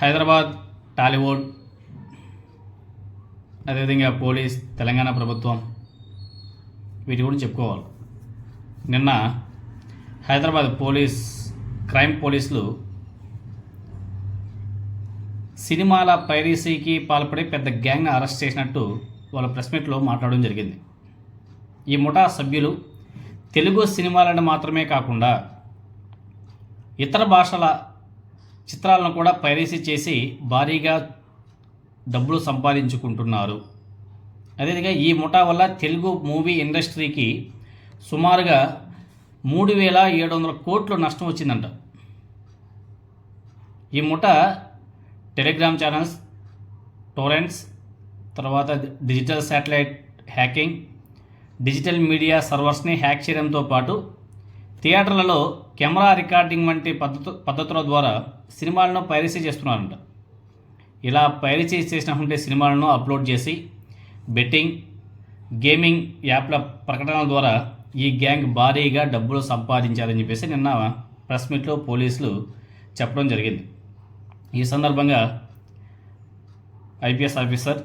హైదరాబాద్ టాలీవుడ్ అదేవిధంగా పోలీస్ తెలంగాణ ప్రభుత్వం వీటి గురించి చెప్పుకోవాలి. నిన్న హైదరాబాద్ పోలీస్ క్రైమ్ పోలీసులు సినిమాల పైరసీకి పాల్పడి పెద్ద గ్యాంగ్ను అరెస్ట్ చేసినట్టు వాళ్ళ ప్రెస్ మీట్లో మాట్లాడడం జరిగింది. ఈ ముఠా సభ్యులు తెలుగు సినిమాలను మాత్రమే కాకుండా ఇతర భాషల చిత్రాలను కూడా పైరసీ చేసి భారీగా డబ్బులు సంపాదించుకుంటున్నారు. అదేవిధంగా ఈ ముఠా వల్ల తెలుగు మూవీ ఇండస్ట్రీకి సుమారుగా మూడు వేల ఏడు వందల కోట్లు నష్టం వచ్చిందంట. ఈ ముఠ టెలిగ్రామ్ ఛానల్స్ టోరెంట్స్ తర్వాత digital satellite hacking digital media సర్వర్స్ని hack చేయడంతో పాటు థియేటర్లలో కెమెరా రికార్డింగ్ వంటి పద్ధతు పద్ధతుల ద్వారా సినిమాలను పైరసీ చేస్తున్నారంట. ఇలా పైరసీ చేసినటువంటి సినిమాలను అప్లోడ్ చేసి బెట్టింగ్ గేమింగ్ యాప్ల ప్రకటనల ద్వారా ఈ గ్యాంగ్ భారీగా డబ్బులు సంపాదించారని చెప్పేసి నిన్న ప్రెస్ మీట్లో పోలీసులు చెప్పడం జరిగింది. ఈ సందర్భంగా ఐపీఎస్ ఆఫీసర్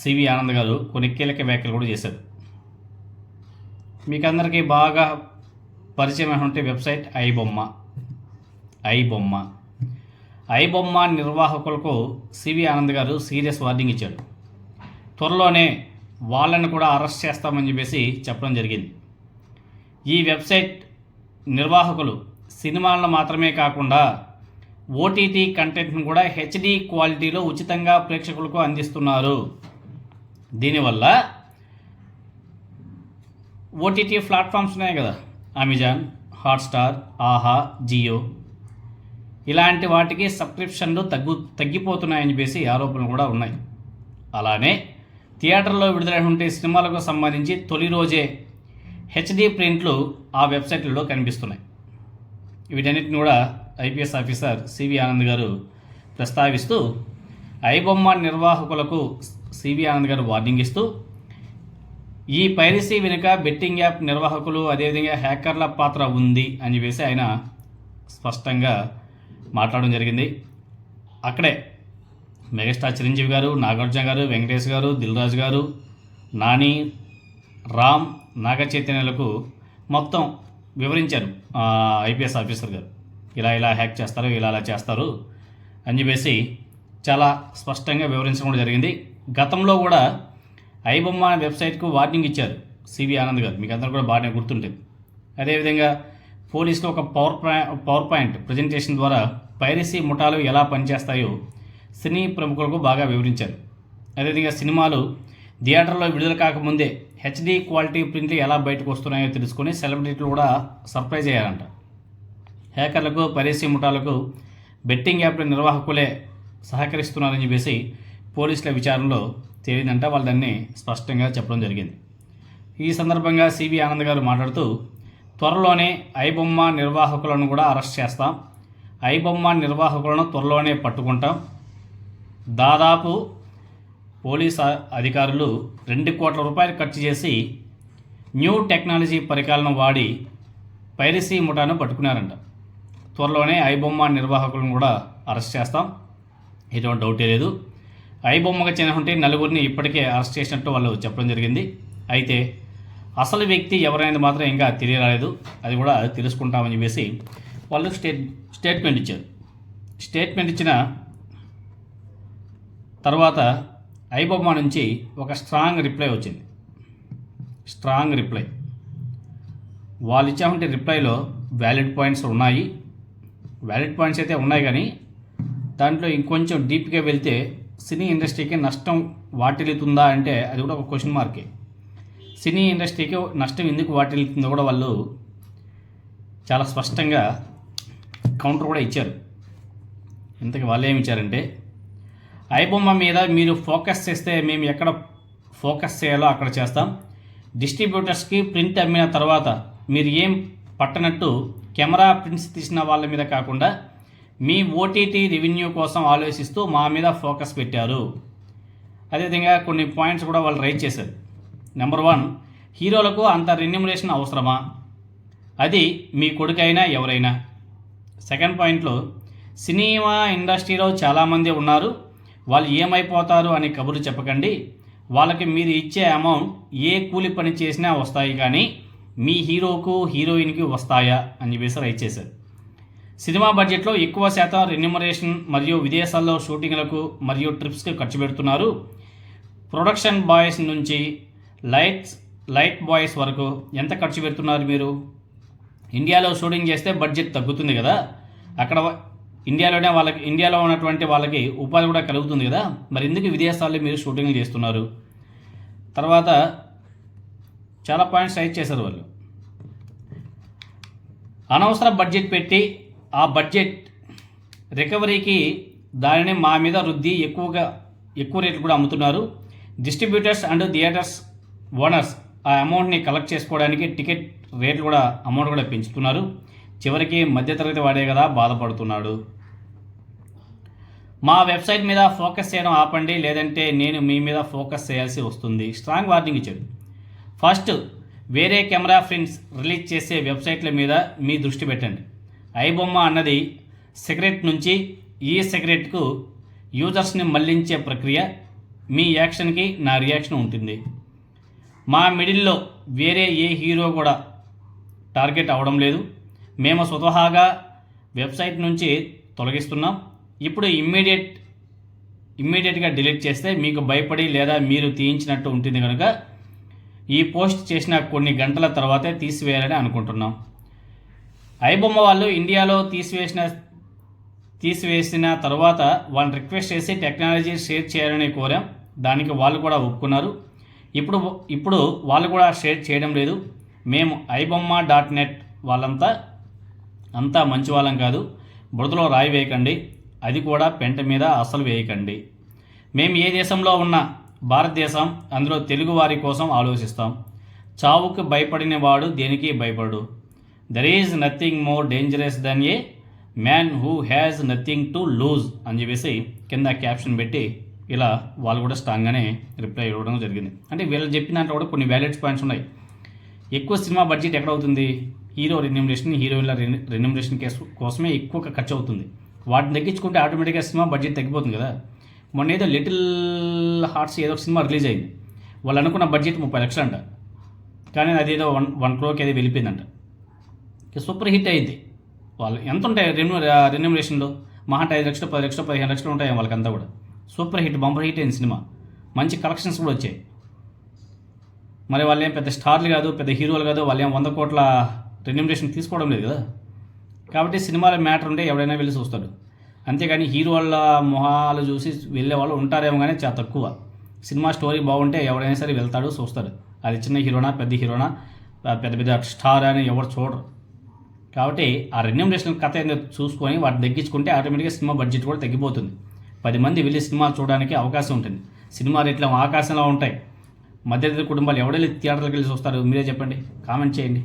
సివి ఆనంద్ గారు కొన్ని కీలక వ్యాఖ్యలు కూడా చేశారు. మీకు అందరికీ బాగా పరిచయం వెబ్సైట్ ఐబొమ్మ. ఐబొమ్మ. ఐబొమ్మ నిర్వాహకులకు సివి ఆనంద్ గారు సీరియస్ వార్నింగ్ ఇచ్చాడు. త్వరలోనే వాళ్ళని కూడా అరెస్ట్ చేస్తామని చెప్పేసి చెప్పడం జరిగింది. ఈ వెబ్సైట్ నిర్వాహకులు సినిమాలను మాత్రమే కాకుండా ఓటీటీ కంటెంట్ను కూడా హెచ్డి క్వాలిటీలో ఉచితంగా ప్రేక్షకులకు అందిస్తున్నారు. దీనివల్ల ఓటీటీ ప్లాట్ఫామ్స్ ఉన్నాయి కదా. అమెజాన్ హాట్స్టార్ ఆహా జియో ఇలాంటి వాటికి సబ్స్క్రిప్షన్లు తగ్గు తగ్గిపోతున్నాయని చెప్పేసి ఆరోపణలు కూడా ఉన్నాయి. అలానే థియేటర్లో విడుదలైనటువంటి సినిమాలకు సంబంధించి తొలి రోజే హెచ్డి ప్రింట్లు ఆ వెబ్సైట్లలో కనిపిస్తున్నాయి. వీటన్నిటిని కూడా ఐపీఎస్ ఆఫీసర్ సివి ఆనంద్ గారు ప్రస్తావిస్తూ ఐబొమ్మ నిర్వాహకులకు సివి ఆనంద్ గారు వార్నింగ్ ఇస్తూ ఈ పైరసీ వెనుక బెట్టింగ్ యాప్ నిర్వాహకులు అదేవిధంగా హ్యాకర్ల పాత్ర ఉంది అని చెప్పేసి ఆయన స్పష్టంగా మాట్లాడడం జరిగింది. అక్కడే మెగాస్టార్ చిరంజీవి గారు నాగార్జున గారు వెంకటేష్ గారు దిల్రాజు గారు నాని రామ్ నాగచైతన్యలకు మొత్తం వివరించారు ఐపీఎస్ ఆఫీసర్ గారు. ఇలా ఇలా హ్యాక్ చేస్తారు ఇలా ఇలా చేస్తారు అని చెప్పేసి చాలా స్పష్టంగా వివరించడం కూడా జరిగింది. గతంలో కూడా ఐబొమ్మ వెబ్సైట్కు వార్నింగ్ ఇచ్చారు సివి ఆనంద్ గారు. మీకు అందరూ కూడా బాగానే గుర్తుంటుంది అదేవిధంగా పోలీసులు ఒక పవర్ పవర్ పాయింట్ ప్రజెంటేషన్ ద్వారా పైరసీ ముఠాలు ఎలా పనిచేస్తాయో సినీ ప్రముఖులకు బాగా వివరించారు. అదేవిధంగా సినిమాలు థియేటర్లో విడుదల కాకముందే హెచ్డి క్వాలిటీ ప్రింట్లు ఎలా బయటకు వస్తున్నాయో తెలుసుకొని సెలబ్రిటీలు కూడా సర్ప్రైజ్ అయ్యారంట. హ్యాకర్లకు పైరసీ ముఠాలకు బెట్టింగ్ యాప్ల నిర్వాహకులే సహకరిస్తున్నారని చెప్పేసి పోలీసుల విచారణలో తేలిందంట వాళ్ళు దాన్ని స్పష్టంగా చెప్పడం జరిగింది. ఈ సందర్భంగా సివి ఆనంద్ గారు మాట్లాడుతూ త్వరలోనే ఐబొమ్మ నిర్వాహకులను కూడా అరెస్ట్ చేస్తాం. ఐబొమ్మ నిర్వాహకులను త్వరలోనే పట్టుకుంటాం. దాదాపు పోలీస్ అధికారులు రెండు కోట్ల రూపాయలు ఖర్చు చేసి న్యూ టెక్నాలజీ పరికరాలను వాడి పైరసీ ముఠాను పట్టుకున్నారంట. త్వరలోనే ఐబొమ్మ నిర్వాహకులను కూడా అరెస్ట్ చేస్తాం. ఎటువంటి డౌటే లేదు. ఐబొమ్మకు చెందినటువంటి నలుగురిని ఇప్పటికే అరెస్ట్ చేసినట్టు వాళ్ళు చెప్పడం జరిగింది. అయితే అసలు వ్యక్తి ఎవరైనా మాత్రం ఇంకా తెలియరాలేదు. అది కూడా తెలుసుకుంటామని చెప్పేసి వాళ్ళు స్టేట్ స్టేట్మెంట్ ఇచ్చారు. స్టేట్మెంట్ ఇచ్చిన తర్వాత ఐబొమ్మ నుంచి ఒక స్ట్రాంగ్ రిప్లై వచ్చింది. Strong reply. వాళ్ళు ఇచ్చామంటే రిప్లైలో వ్యాలిడ్ పాయింట్స్ ఉన్నాయి. వ్యాలిడ్ పాయింట్స్ అయితే ఉన్నాయి కానీ దాంట్లో ఇంకొంచెం డీప్గా వెళ్తే సినీ ఇండస్ట్రీకి నష్టం వాటిల్లుతుందా అంటే అది కూడా ఒక క్వశ్చన్ మార్కే సినీ ఇండస్ట్రీకి నష్టం ఎందుకు వాటిల్లుతుందో కూడా వాళ్ళు చాలా స్పష్టంగా కౌంటర్ కూడా ఇచ్చారు. ఇంతకు వాళ్ళు ఏమి ఇచ్చారంటే ఐబొమ్మ మీద మీరు ఫోకస్ చేస్తే మేము ఎక్కడ ఫోకస్ చేయాలో అక్కడ చేస్తాం. డిస్ట్రిబ్యూటర్స్కి ప్రింట్ అమ్మిన తర్వాత మీరు ఏం పట్టనట్టు కెమెరా ప్రింట్స్ తీసిన వాళ్ళ మీద కాకుండా మీ ఓటీటీ రెవెన్యూ కోసం ఆలోచిస్తూ మా మీద ఫోకస్ పెట్టారు. అదేవిధంగా కొన్ని పాయింట్స్ కూడా వాళ్ళు రైట్ చేశారు. నెంబర్ వన్ హీరోలకు అంత రెన్యూమరేషన్ అవసరమా? అది మీ కొడుకైనా ఎవరైనా. సెకండ్ పాయింట్లో సినిమా ఇండస్ట్రీలో చాలామంది ఉన్నారు. వాళ్ళు ఏమైపోతారు అని కబుర్లు చెప్పకండి. వాళ్ళకి మీరు ఇచ్చే అమౌంట్ ఏ కూలి పని చేసినా వస్తాయి కానీ మీ హీరోకు హీరోయిన్కి వస్తాయా అని చెప్పేసి రైట్ చేశారు. సినిమా బడ్జెట్లో ఎక్కువ శాతం రెన్యూమరేషన్ మరియు విదేశాల్లో షూటింగ్లకు మరియు ట్రిప్స్కి ఖర్చు పెడుతున్నారు. ప్రొడక్షన్ బాయ్స్ నుంచి లైట్స్ లైట్ బాయ్స్ వరకు ఎంత ఖర్చు పెడుతున్నారు మీరు? ఇండియాలో షూటింగ్ చేస్తే బడ్జెట్ తగ్గుతుంది కదా. అక్కడ ఇండియాలోనే వాళ్ళకి ఇండియాలో ఉన్నటువంటి వాళ్ళకి ఉపాధి కూడా కలుగుతుంది కదా. మరి ఎందుకు విదేశాల్లో మీరు షూటింగ్లు చేస్తున్నారు? తర్వాత చాలా పాయింట్స్ రైట్ చేశారు వాళ్ళు. అనవసర బడ్జెట్ పెట్టి ఆ బడ్జెట్ రికవరీకి దానిని మా మీద రుద్ది ఎక్కువగా ఎక్కువ రేట్లు కూడా అమ్ముతున్నారు. డిస్ట్రిబ్యూటర్స్ అండ్ థియేటర్స్ ఓనర్స్ ఆ అమౌంట్ని కలెక్ట్ చేసుకోవడానికి టికెట్ రేట్లు కూడా అమౌంట్ కూడా పెంచుతున్నారు. చివరికి మధ్యతరగతి వాడే కదా బాధపడుతున్నాడు. మా వెబ్సైట్ మీద ఫోకస్ చేయడం ఆపండి లేదంటే నేను మీ మీద ఫోకస్ చేయాల్సి వస్తుంది. స్ట్రాంగ్ వార్నింగ్ ఇచ్చాడు. ఫస్ట్ వేరే కెమెరా ఫ్రెండ్స్ రిలీజ్ చేసే వెబ్సైట్ల మీద మీ దృష్టి పెట్టండి. ఐబొమ్మ అన్నది సిగరెట్ నుంచి ఈ సిగరెట్కు యూజర్స్ని మళ్ళించే ప్రక్రియ మీ యాక్షన్కి నా రియాక్షన్ ఉంటుంది. మా మిడిల్లో వేరే ఏ హీరో కూడా టార్గెట్ అవ్వడం లేదు. మేము స్వతహాగా వెబ్సైట్ నుంచి తొలగిస్తున్నాం. ఇప్పుడు ఇమ్మీడియట్ ఇమ్మీడియట్గా డిలీట్ చేస్తే మీకు భయపడి లేదా మీరు తీయించినట్టు ఉంటుంది కనుక ఈ పోస్ట్ చేసిన కొన్ని గంటల తర్వాతే తీసివేయాలని అనుకుంటున్నాం. ఐబొమ్మ వాళ్ళు ఇండియాలో తీసివేసిన తీసివేసిన తర్వాత వాళ్ళని రిక్వెస్ట్ చేసి టెక్నాలజీ షేర్ చేయాలని కోరాం. దానికి వాళ్ళు కూడా ఒప్పుకున్నారు. ఇప్పుడు ఇప్పుడు వాళ్ళు కూడా షేర్ చేయడం లేదు. మేము ఐబొమ్మ డాట్ నెట్ వాళ్ళంతా అంతా మంచి వాళ్ళం కాదు. బురదలో రాయి వేయకండి. అది కూడా పెంట మీద అసలు వేయకండి. మేము ఏ దేశంలో ఉన్నా భారతదేశం అందులో తెలుగు వారి కోసం ఆలోచిస్తాం. చావుకు భయపడిన వాడు దేనికి భయపడు there is nothing more dangerous than a man who has nothing to lose అని చెప్పేసి కింద క్యాప్షన్ పెట్టి ఇలా వాళ్ళు కూడా స్ట్రాంగ్గానే రిప్లై ఇవ్వడం జరిగింది. అంటే వీళ్ళు చెప్పిన దాంట్లో కూడా కొన్ని వ్యాలిడ్ పాయింట్స్ ఉన్నాయి. ఎక్కువ సినిమా బడ్జెట్ ఎక్కడ అవుతుంది? హీరో రెన్యూమరేషన్ హీరోయిన్ల రెన్యూమరేషన్ కేసు కోసమే ఎక్కువ ఖర్చు అవుతుంది. వాటిని తగ్గించుకుంటే ఆటోమేటిక్గా సినిమా బడ్జెట్ తగ్గిపోతుంది కదా. మొన్న ఏదో లిటిల్ హార్ట్స్ ఏదో ఒక సినిమా రిలీజ్ అయింది. వాళ్ళు అనుకున్న బడ్జెట్ ముప్పై లక్షలు అంట కానీ అదేదో వన్ వన్ క్రోకి అది వెళ్ళిపోయిందంట. సూపర్ హిట్ అయింది. వాళ్ళు ఎంత ఉంటాయి రెన్యూ రెన్యూమరేషన్లో మహా అంటే ఐదు లక్షలు పది లక్షలు పదిహేను లక్షలు ఉంటాయి వాళ్ళకంతా కూడా. సూపర్ హిట్ బంపర్ హిట్ అయిన సినిమా. మంచి కలెక్షన్స్ కూడా వచ్చాయి. మరి వాళ్ళు ఏం పెద్ద స్టార్లు కాదు పెద్ద హీరోలు కాదు వాళ్ళు ఏం వంద కోట్ల రెన్యూమరేషన్ తీసుకోవడం లేదు కదా. కాబట్టి సినిమాల మ్యాటర్ ఉంటే ఎవడైనా వెళ్ళి చూస్తాడు. అంతేగాని హీరో వాళ్ళ మొహాలు చూసి వెళ్ళే వాళ్ళు ఉంటారేమో కానీ చాలా తక్కువ. సినిమా స్టోరీ బాగుంటే ఎవడైనా సరే వెళ్తాడు చూస్తాడు. అది చిన్న హీరోనా పెద్ద హీరోనా పెద్ద పెద్ద స్టార్ అని ఎవరు చూడరు. కాబట్టి ఆ రెన్యూమరేషన్ కథ చూసుకొని వాటిని తగ్గించుకుంటే ఆటోమేటిక్గా సినిమా బడ్జెట్ కూడా తగ్గిపోతుంది. పది మంది వెళ్ళి సినిమా చూడడానికి అవకాశం ఉంటుంది. సినిమా రేట్లు ఆకాశంలో ఉంటాయి. మధ్యతరగతి కుటుంబాలు ఎవడెళ్ళి థియేటర్కి వెళ్ళి చూస్తారు? మీరే చెప్పండి. కామెంట్ చేయండి.